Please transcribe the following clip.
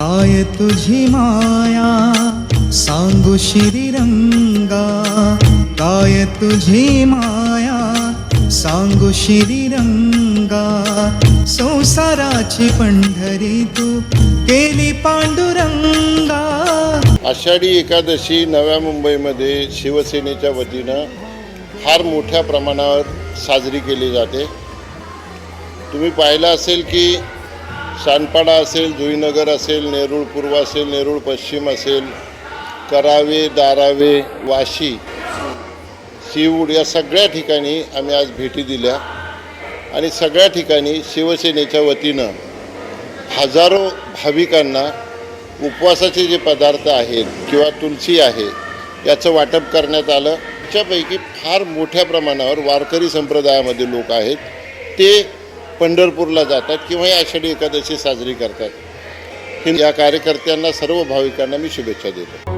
काय तुझी माया सांगू श्रीरंगा. काय तुझी माया सांगू श्रीरंगा. संसाराची पंढरी तू केली पांडुरंगा. आषाढी एकादशी नव्या मुंबईमध्ये शिवसेनेच्या वतीनं फार मोठ्या प्रमाणावर साजरी केली जाते. तुम्ही पाहिलं असेल की शानपाडा असेल जुईनगर असेल नेरूळ पूर्व असेल नेरूळ पश्चिम असेल करावे दारावे वाशी शिवूड या सगळ्या ठिकाणी आम्ही आज भेटी दिल्या. आणि सगळ्या ठिकाणी शिवसेनेच्या वतीनं हजारो भाविकांना उपवासाचे जे पदार्थ आहेत किंवा तुलसी आहे याचं वाटप करण्यात आलं. त्याच्यापैकी फार मोठ्या प्रमाणावर वारकरी संप्रदायामध्ये लोक आहेत. ते पंढरपूरला जातात किंवा ही आषाढी एकादशी साजरी करतात. या कार्यकर्त्यांना सर्व भाविकांना मी शुभेच्छा देतो.